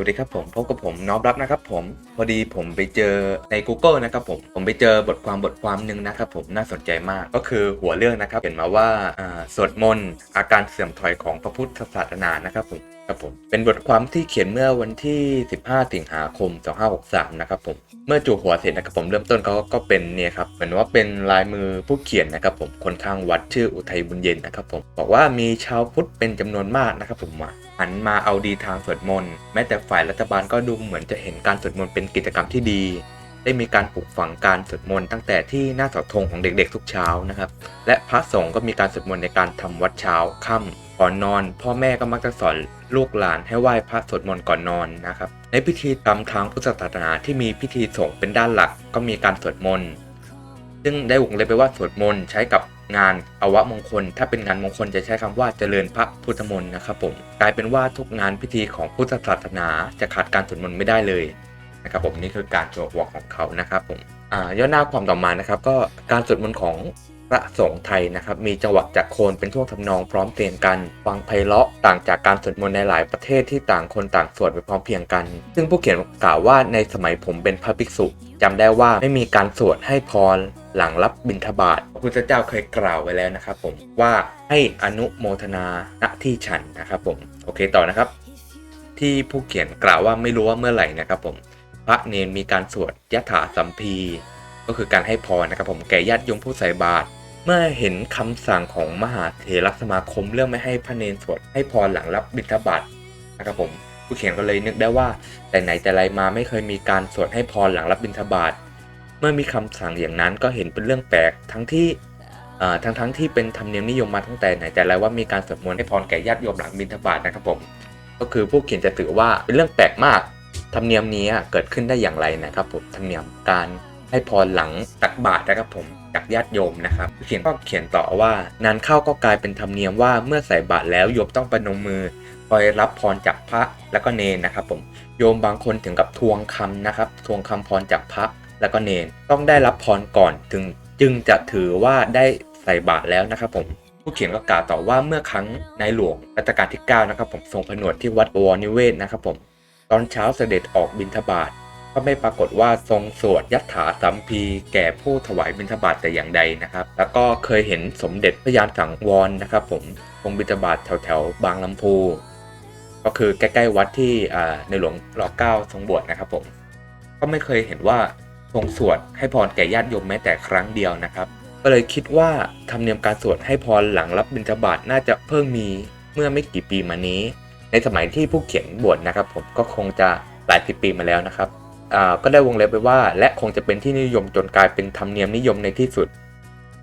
วัสดีครับผมพบกับผมน้อมรับนะครับผมพอดีผมไปเจอใน Google นะครับผมผมไปเจอบทความบทความหนึ่งนะครับผมน่าสนใจมากก็คือหัวเรื่องนะครับเขียนมาว่าสวดมนต์อาการเสื่อมถอยของพระพุทธศาสนานะครับผมครับผมเป็นบทความที่เขียนเมื่อวันที่ 15 สิงหาคม 2563 นะครับผม เมื่อจู่หัวเสร็จนะครับผมเริ่มต้นเขาก็เป็นเนี่ยครับเหมือนว่าเป็นลายมือผู้เขียนนะครับผมคนข้างวัดชื่ออุทัยบุญเย็นนะครับผมบอกว่ามีชาวพุทธเป็นจำนวนมากนะครับผมมา หันมาเอาดีทางสวดมนต์แม้แต่ฝ่ายรัฐบาลก็ดูเหมือนจะเห็นการสวดมนต์เป็นกิจกรรมที่ดี ได้มีการปลูกฝังการสวดมนต์ตั้งแต่ที่หน้าเสาธงของเด็กๆทุกเช้านะครับ และพระสงฆ์ก็มีการสวดมนต์ในการทำวัดเช้าค่ำก่อนนอน พ่อแม่ก็มักจะสอนลูกหลานให้ไหว้พระสวดมนต์ก่อนนอนนะครับ ในพิธีกรรมทางพุทธศาสนาที่มีพิธีสงฆ์เป็นด้านหลักก็มีการสวดมนต์ซึ่งได้วงเล็บไปว่าสวดมนต์ใช้กับ งานอวมงคล ถ้าเป็นงานมงคลจะใช้คำว่าเจริญพระพุทธมนต์นะครับผมกลายเป็นว่าทุกงานพิธีของพุทธศาสนาจะขาดการสวดมนต์ไม่ได้เลยนะครับผมนี่คือการโจวอกของเขานะครับผมอ่าย่อหน้าความต่อมานะครับก็การสวดมนต์ของ พระสงฆ์ไทยนะครับมีจังหวะจากโคนเป็นท่วงทำนองพร้อมเพรียงกันฟังไพเราะต่างจากการสวดมนต์ในหลายประเทศที่ต่างคนต่างสวดไปพร้อมเพียงกัน ซึ่งผู้เขียนกล่าวว่าในสมัยผมเป็นพระภิกษุจำได้ว่าไม่มีการสวดให้พรหลังรับบิณฑบาตพระพุทธเจ้าเคยกล่าวไว้แล้วนะครับผมว่าให้อนุโมทนาณที่ฉันนะครับผมโอเคต่อนะครับ ที่ผู้เขียนกล่าวว่าไม่รู้ว่าเมื่อไหร่นะครับผมพระเนนมีการสวดยถาสัมพีก็คือการให้พรนะครับผมแก่ญาติโยมผู้ใส่บาตร เมื่อเห็นคำสั่งของมหาเถรสมาคมเรื่องไม่ให้พระเนนสวดให้พรหลังรับบิณฑบาตนะครับผมผู้เขียนก็เลยนึกได้ว่า แต่ไหนแต่ไรมาไม่เคยมีการสวดให้พรหลังรับบิณฑบาตเมื่อมีคำสั่งอย่างนั้นก็เห็นเป็นเรื่องแปลกทั้งที่ทั้งทั้งที่เป็นธรรมเนียมนิยมมาตั้งแต่ไหนแต่ไรว่ามีการสวดมนต์ให้พรแก่ญาติโยมหลังบิณฑบาตนะครับผมก็คือผู้เขียนจะถือว่าเป็นเรื่องแปลกมากธรรมเนียมนี้เกิดขึ้นได้อย่างไรนะครับผมธรรมเนียมการ ให้พรหลังตักบาตรนะครับผมจากญาติโยมนะครับผู้เขียนก็เขียนต่อว่านานเข้าก็กลายเป็นธรรมเนียมว่าเมื่อใส่บาตรแล้วโยมต้องประนมมือคอยรับพรจากพระแล้วก็เนนนะครับผมโยมบางคนถึงกับทวงคำนะครับทวงคำพรจากพระแล้วก็เนนต้องได้รับพรก่อนถึงจึงจะถือว่าได้ใส่บาตรแล้วนะครับผมผู้เขียนก็กล่าวต่อว่าเมื่อครั้งในหลวงรัชกาลที่9นะครับผมทรงผนวดที่วัดวรนิเวศนะครับผมตอนเช้าเสด็จออกบิณฑบาต ก็ไม่ปรากฏว่าทรงสวดยัตถาสัมพีแก่ผู้ถวายบิณฑบาตแต่อย่างใดนะครับ แล้วก็เคยเห็นสมเด็จพระยานสังวรนะครับ ผมทรงบิณฑบาตแถวแถวๆบางลำพู ก็คือใกล้ๆวัดที่ในหลวงรอเก้าทรงบวชนะครับผมก็ไม่เคยเห็นว่าทรงสวดให้พรแก่ญาติโยมแม้แต่ครั้งเดียวนะครับ ก็เลยคิดว่าธรรมเนียมการสวดให้พรหลังรับบิณฑบาตน่าจะเพิ่งมีเมื่อไม่กี่ปีมานี้ ในสมัยที่ผู้เขียนบวชนะครับ ผมก็คงจะหลายสิบปีมาแล้วนะครับ ก็ได้วงเล็บไปว่า และคงจะเป็นที่นิยมจนกลายเป็นธรรมเนียมนิยมในที่สุด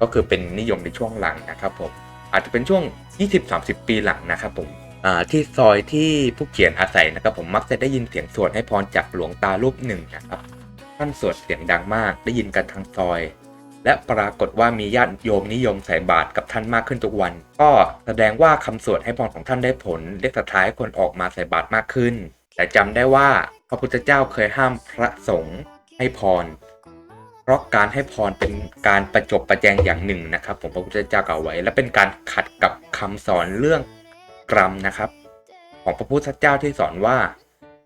ก็คือเป็นนิยมในช่วงหลังนะครับผมอาจจะเป็นช่วง 20-30 ปีหลังนะครับผมที่ซอยที่ผู้เขียนอาศัยนะครับผมมักจะได้ยินเสียงสวดให้พรจากหลวงตารูปหนึ่งนะครับท่านสวดเสียงดังมากได้ยินกันทั้งซอย และปรากฏว่ามีญาติโยมนิยมใส่บาตรกับท่านมากขึ้นทุกวัน ก็แสดงว่าคำสวดให้พรของท่านได้ผลเรียกศรัทธาให้คนออกมาใส่บาตรมากขึ้น แต่จำได้ว่าพระพุทธเจ้าเคยห้ามพระสงฆ์ให้พร เพราะการให้พรเป็นการประจบประแจงอย่างหนึ่งนะครับ ผมพระพุทธเจ้ากล่าวไว้ และเป็นการขัดกับคำสอนเรื่องกรรมนะครับ ของพระพุทธเจ้าที่สอนว่า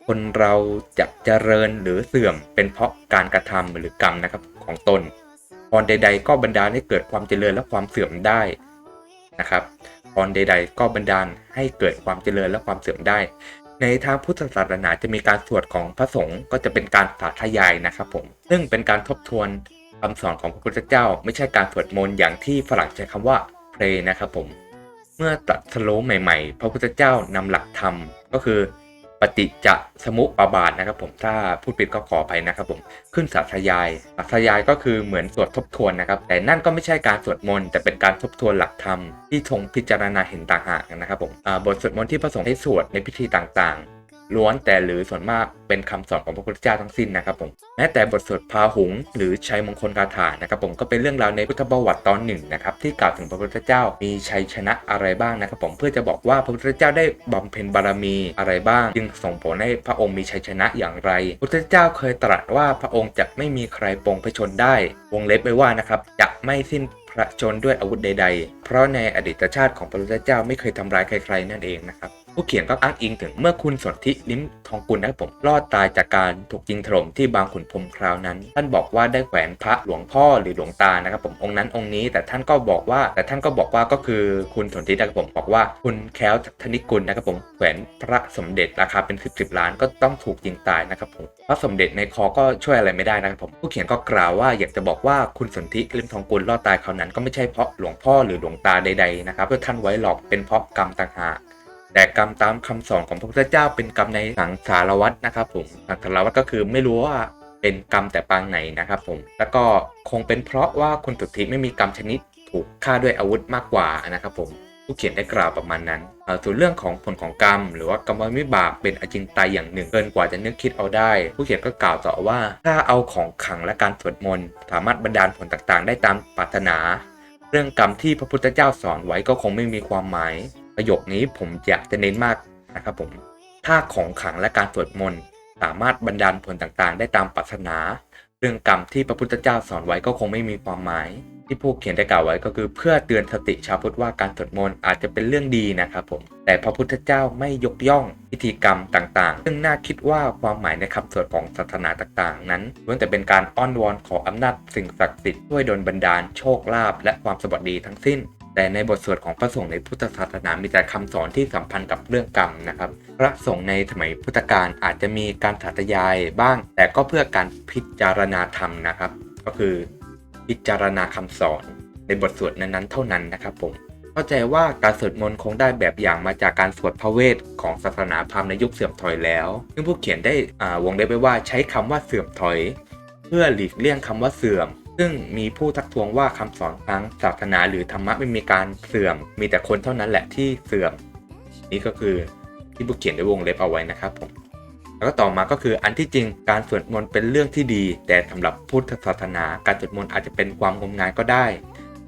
คนเราจะเจริญหรือเสื่อมเป็นเพราะการกระทำหรือกรรมนะครับของตนพรใด ๆ ก็บันดาลให้เกิดความเจริญและความเสื่อมได้นะครับพรใด ๆ ก็บันดาลให้เกิดความเจริญและความเสื่อมได้ ในทางพุทธศาสนาจะมีการสวดของพระสงฆ์ก็จะเป็นการสาธยายนะครับผม ซึ่งเป็นการทบทวนคำสอนของพระพุทธเจ้า ไม่ใช่การสวดมนต์อย่างที่ฝรั่งใช้คำว่าเพลนะครับผม เมื่อตัดสโลใหม่ ๆ พระพุทธเจ้านำหลักธรรมก็คือ ปฏิจจสมุปบาทนะครับ ผมถ้าพูดผิดก็ขออภัยนะครับ ผมขึ้นสาธยายสาธยายก็คือเหมือนสวดทบทวนนะครับ แต่นั่นก็ไม่ใช่การสวดมนต์แต่เป็นการทบทวนหลักธรรมที่ทงพิจารณาเห็นต่างหากนะครับผมบทสวดมนต์ที่พระสงฆ์ให้สวดในพิธีต่างๆ ล้วนแต่หรือส่วนมากเป็นคำสอนของพระพุทธเจ้าทั้งสิ้นนะครับผมแม้แต่บทสวดพาหุง หรือชัยมงคลคาถานะครับผมก็เป็นเรื่องราวในพุทธประวัติตอนหนึ่งนะครับที่กล่าวถึงพระพุทธเจ้ามีชัยชนะอะไรบ้างนะครับผมเพื่อจะบอกว่าพระพุทธเจ้าได้บำเพ็ญบารมีอะไรบ้าง จึงส่งผลให้พระองค์มีชัยชนะอย่างไรพระพุทธเจ้าเคยตรัสว่าพระองค์จะไม่มีใครปรงพระชนได้ วงเล็บไว้ว่านะครับจะไม่สิ้นพระชนด้วยอาวุธใด ๆ เพราะในอดีตชาติของพระพุทธเจ้าไม่เคยทำร้ายใครๆนั่นเองนะครับผู้เขียนก็อ้างอิงถึงเมื่อคุณสนธิลิ้มทองกุลนะผมรอดตายจากการถูกยิงถล่มที่บางขุนพรมคราวนั้น ท่านบอกว่าได้แขวนพระหลวงพ่อหรือหลวงตานะครับผมองค์นั้นองค์นี้ แต่ท่านก็บอกว่า แต่ท่านก็บอกว่าก็คือคุณสนธินะครับผมบอกว่าคุณแคล้วธนิกุลนะครับผมแขวนพระสมเด็จราคาเป็น 10บสล้านก็ต้องถูกยิงตายนะครับผมพระสมเด็จในคอก็ช่วยอะไรไม่ได้นะครับผมผู้เขียนก็กล่าวว่าอยากจะบอกว่าคุณสนธิลิ้มทองกุลรอดตายคราวนั้นก็ไม่ใช่เพราะหลวงพ่อหรือหลวงตาใดๆนะครับเพื่อท่านไว้หลอกเป็นเพราะกรรมต่างหาก แต่กรรมตามคำสอนของพระพุทธเจ้าเป็นกรรมในสังสารวัตรนะครับผมสังสารวัตรก็คือไม่รู้ว่าเป็นกรรมแต่ปางไหนนะครับผมแล้วก็คงเป็นเพราะว่าคุณสุทธิไม่มีกรรมชนิดถูกฆ่าด้วยอาวุธมากกว่านะครับผมผู้เขียนได้กล่าวประมาณนั้นเอ่อส่วนเรื่องของผลของกรรม หรือว่ากรรมวิบากเป็นอจินไตยอย่างหนึ่งเกินกว่าจะนึกคิดเอาได้ ผู้เขียนก็กล่าวต่อว่า ถ้าเอาของขังและการสวดมนต์สามารถบันดาลผลต่างๆ ได้ตามปรารถนา เรื่องกรรมที่พระพุทธเจ้าสอนไว้ก็คงไม่มีความหมาย ประโยคนี้ผมอยากจะเน้นมากนะครับผมถ้าของขังและการสวดมนต์สามารถบันดาลผลต่างๆ ได้ตามปรารถนา เรื่องกรรมที่พระพุทธเจ้าสอนไว้ก็คงไม่มีความหมาย ที่ผู้เขียนได้กล่าวไว้ก็คือเพื่อเตือนสติชาวพุทธว่าการสวดมนต์อาจจะเป็นเรื่องดีนะครับผม แต่พระพุทธเจ้าไม่ยกย่องพิธีกรรมต่างๆ ซึ่งน่าคิดว่าความหมายในคำสวดของศาสนาต่างๆ นั้นล้วนแต่เป็นการอ้อนวอนขออำนาจสิ่งศักดิ์สิทธิ์ช่วยดลบันดาลโชคลาภและความสวัสดีทั้งสิ้น แต่ในบทสวดของพระสงฆ์ในพุทธศาสนามีแต่คำสอนที่สัมพันธ์กับเรื่องกรรมนะครับ พระสงฆ์ในสมัยพุทธกาลอาจจะมีการสาธยายบ้าง แต่ก็เพื่อการพิจารณาธรรมนะครับ ก็คือพิจารณาคำสอนในบทสวดนั้นๆเท่านั้นนะครับผมเข้าใจว่าการสวดมนต์คงได้แบบอย่างมาจากการสวดพระเวทของศาสนาพราหมณ์ในยุคเสื่อมถอยแล้ว ซึ่งผู้เขียนได้วงเล็บไว้ว่าใช้คำว่าเสื่อมถอย เพื่อหลีกเลี่ยงคำว่าเสื่อม ซึ่งมีผู้ทักท้วงว่าคำสอนทางศาสนาหรือธรรมะไม่มีการเสื่อม มีแต่คนเท่านั้นแหละที่เสื่อม นี่ก็คือที่ผู้เขียนได้วงเล็บเอาไว้นะครับผมแล้วก็ต่อมาก็คืออันที่จริงการสวดมนต์เป็นเรื่องที่ดี แต่สำหรับพุทธศาสนาการสวดมนต์อาจจะเป็นความงมงายก็ได้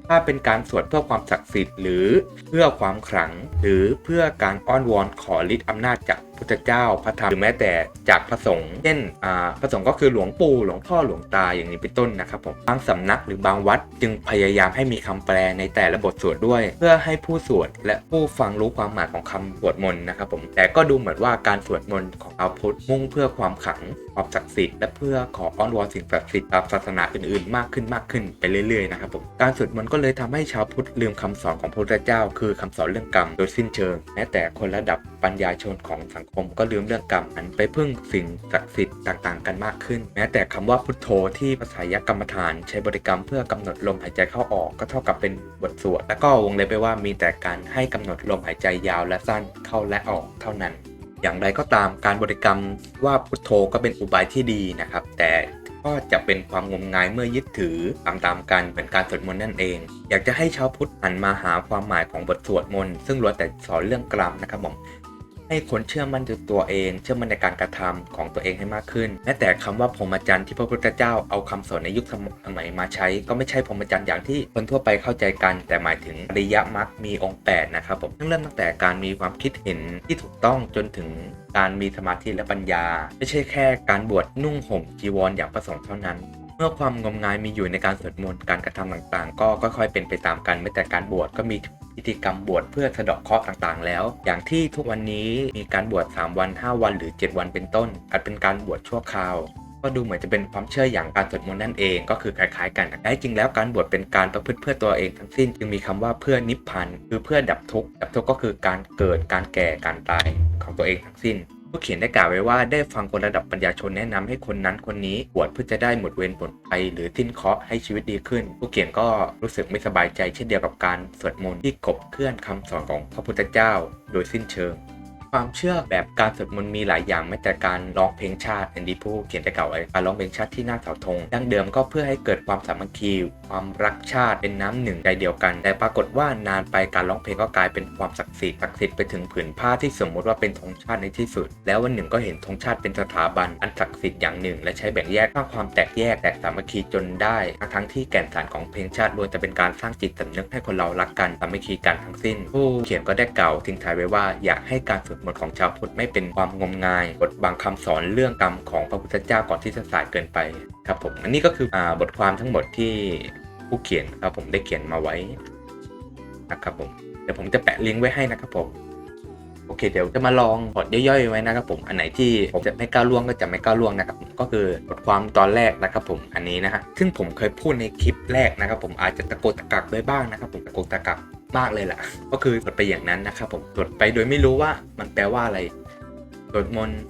ถ้าเป็นการสวดเพื่อความศักดิ์สิทธิ์หรือเพื่อความขลัง หรือเพื่อการอ้อนวอนขอฤทธิ์อำนาจจากพุทธเจ้าพระธรรมหรือแม้แต่จากพระสงฆ์เช่นอ่าพระสงฆ์ก็คือหลวงปู่หลวงพ่อหลวงตาอย่างนี้เป็นต้นนะครับผมบางสำนักหรือบางวัดจึงพยายามให้มีคำแปลในแต่ละบทสวดด้วย เพื่อให้ผู้สวดและผู้ฟังรู้ความหมายของคำสวดมนต์นะครับผมแต่ก็ดูเหมือนว่าการสวดมนต์ของชาวพุทธมุ่งเพื่อความขลังความศักดิ์สิทธิ์และเพื่อขออ้อนวอนสิ่งศักดิ์สิทธิ์ตามศาสนาอื่นๆ มากขึ้นมากขึ้นไปเรื่อยๆนะครับผมการสวดมนต์ก็เลยทำให้ชาวพุทธลืมคำสอนของพระพุทธเจ้า คือคำสอนเรื่องกรรมโดยสิ้นเชิงแม้แต่คนระดับปัญญาชนของสังคมก็ลืมเรื่องกรรมหันไปพึ่งสิ่งศักดิ์สิทธิ์ต่างๆ กันมากขึ้น แม้แต่คำว่าพุทโธที่ภาษายกรรมฐานใช้บริกรรมเพื่อกำหนดลมหายใจเข้าออกก็เท่ากับเป็นบทสวดแล้วก็วงเล็บไปว่ามีแต่การให้กำหนดลมหายใจยาวและสั้นเข้าและออกเท่านั้น อย่างไรก็ตามการบริกรรมว่าพุทโธก็เป็นอุบายที่ดีนะครับ แต่ก็จะเป็นความงมงายเมื่อยึดถือตามๆกันเหมือนการสวดมนต์นั่นเอง อยากจะให้ชาวพุทธหันมาหาความหมายของบทสวดมนต์ซึ่งล้วนแต่สอนเรื่องกรรมนะครับผม ให้คนเชื่อมั่นในตัวเอง เชื่อมั่นในการกระทำของตัวเองให้มากขึ้น แม้แต่คำว่าพรหมจรรย์ที่พระพุทธเจ้าเอาคำสอนในยุคสมัยมาใช้ ก็ไม่ใช่พรหมจรรย์อย่างที่คนทั่วไปเข้าใจกัน แต่หมายถึงอริยมรรคมีองค์แปดนะครับผมซึ่งเริ่มตั้งแต่การมีความคิดเห็นที่ถูกต้องจนถึงการมีสมาธิและปัญญา ไม่ใช่แค่การบวชนุ่งห่มจีวรอย่างประสงค์เท่านั้น มื่อความงมงายมีอยู่ในการสวดมนต์การกระทำต่างๆ ก็ค่อยๆเป็นไปตามกันไม่แต่การบวชก็มีพิธีกรรมบวชเพื่อสะเดาะเคราะห์ต่างๆ แล้ว อย่างที่ทุกวันนี้มีการบวช3วัน 5 วันหรือ 7 วันเป็นต้นอาจเป็นการบวชชั่วคราวก็ดูเหมือนจะเป็นความเชื่ออย่างการสวดมนต์นั่นเองก็คือคล้ายๆกันแต่จริงแล้วการบวชเป็นการประพฤติเพื่อตัวเองทั้งสิ้นจึงมีคำว่าเพื่อนิพพานคือเพื่อดับทุกข์ดับทุกข์ก็คือการเกิดการแก่การตายของตัวเองทั้งสิ้น ผู้เขียนได้กล่าวไว้ว่าได้ฟังคนระดับปัญญาชนแนะนำให้คนนั้นคนนี้บวชเพื่อจะได้หมดเวรหมดภัยหรือทิ้นเคาะให้ชีวิตดีขึ้น ผู้เขียนก็รู้สึกไม่สบายใจเช่นเดียวกับการสวดมนต์ที่กบเคลื่อนคำสอนของพระพุทธเจ้า โดยสิ้นเชิง ความเชื่อแบบการสวดมนต์มีหลายอย่างไม่แต่การร้องเพลงชาติอันดีผู้เขียนได้กล่าวไว้การร้องเพลงชาติที่หน้าเสาธงดั้งเดิมก็เพื่อให้เกิดความสามัคคีความรักชาติเป็นน้ำหนึ่งใจเดียวกัน แต่ปรากฏว่านานไปการร้องเพลงก็กลายเป็นความศักดิ์สิทธิ์ศักดิ์สิทธิ์ไปถึงผืนผ้าที่สมมติว่าเป็นธงชาติในที่สุด แล้ววันหนึ่งก็เห็นธงชาติเป็นสถาบันอันศักดิ์สิทธิ์อย่างหนึ่ง และใช้แบ่งแยกสร้างความแตกแยกแตกสามัคคีจนได้ ทั้งที่แก่นสารของเพลงชาติล้วนจะเป็นการสร้างจิตสำนึกให้คนเรารักกันสามัคคีกันทั้งสิ้น ผู้เขียนก็ได้กล่าวทิ้งท้ายไว้ว่าอยากให้การสวดมนต์ของชาวพุทธไม่เป็นความงมงายบทบังคำสอนเรื่องกรรมของพระพุทธเจ้าก่อนที่จะสายเกินไปครับผมอันนี้ก็คืออบทความทั้งหมดที่ผู้เขียนครับผมได้เขียนมาไว้นะครับผมเดี๋ยวผมจะแปะลิงก์ไว้ให้นะครับผมโอเคเดี๋ยวจะมาลองพอร์ตย่อยๆไว้นะครับผมอันไหนที่ผมจะไม่ก้าวล่วงก็จะไม่ก้าวล่วงนะครับผมก็คือบทความตอนแรกนะครับผมอันนี้นะฮะซึ่งผมเคยพูดในคลิปแรกนะครับผมอาจจะตะโกตะกักไว้บ้างนะครับผมตะโกตะกัก มากเลยแหละก็คือสวดไปอย่างนั้นนะครับผมสวดไปโดยไม่รู้ว่ามันแปลว่าอะไรสวดมนต์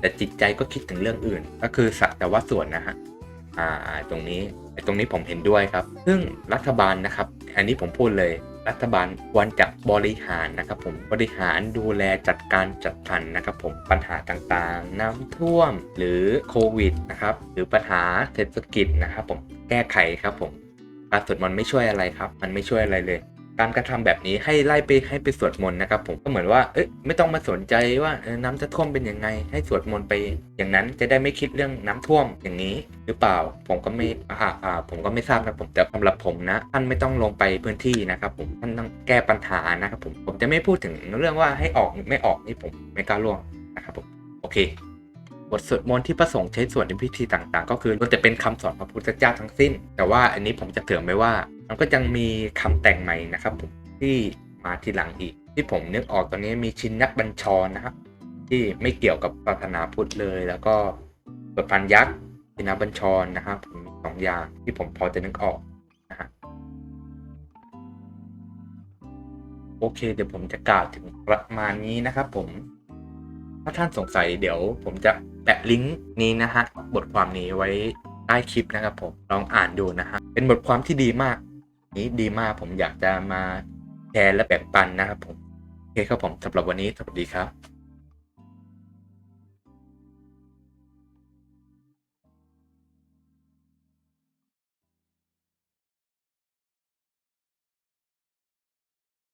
แต่จิตใจก็คิดถึงเรื่องอื่น ก็คือสักแต่ว่าสวดนะฮะอ่าตรงนี้ตรงนี้ผมเห็นด้วยครับ ซึ่งรัฐบาลนะครับ อันนี้ผมพูดเลยรัฐบาลควรจะบริหารนะครับผมบริหารดูแลจัดการจัดสรรนะครับผมปัญหาต่างๆ น้ำท่วมหรือโควิดนะครับหรือปัญหาเศรษฐกิจนะครับผมแก้ไขครับผมการสวดมนต์ไม่ช่วยอะไรครับ มันไม่ช่วยอะไรเลย การกระทำแบบนี้ให้ไล่ไปให้ไปสวดมนต์นะครับผมก็เหมือนว่าเอ้ยไม่ต้องมาสนใจว่าน้ำจะท่วมเป็นยังไง ให้สวดมนต์ไป อย่างนั้นจะได้ไม่คิดเรื่องน้ำท่วมอย่างนี้ หรือเปล่าผมก็ไม่อ่าอ่าผมก็ไม่ทราบนะผมแต่สำหรับผมนะท่านไม่ต้องลงไปพื้นที่นะครับผมท่านต้องแก้ปัญหานะครับผมผมจะไม่พูดถึงเรื่องว่าให้ออกไม่ออกนี่ผมไม่กล้าล่วงนะครับผมโอเคบทสวดมนต์ที่พระสงฆ์ใช้สวดในพิธีต่างๆ ก็คือมันจะเป็นคำสอนพระพุทธเจ้าทั้งสิ้น แต่ว่าอันนี้ผมจะเสริมไว้ว่า มันก็ยังมีคำแต่งใหม่นะครับผมที่มาทีหลังอีก ที่ผมนึกออกตอนนี้มีชินนักบัญชรนะครับ ที่ไม่เกี่ยวกับศาสนาพุทธเลย แล้วก็บทพันยักษ์ชินนักบัญชรนะครับผมมีสองอย่างที่ผมพอจะนึกออกนะฮะโอเค เดี๋ยวผมจะกล่าวถึงประมาณนี้นะครับผมถ้าท่านสงสัยเดี๋ยวผมจะแปะลิงก์นี้นะฮะบทความนี้ไว้ใต้คลิปนะครับผมลองอ่านดูนะฮะเป็นบทความที่ดีมาก นี้ดีมากผมอยากจะมาแชร์และแบ่งปันนะครับผมโอเคครับผมสำหรับวันนี้สวัสดีครับ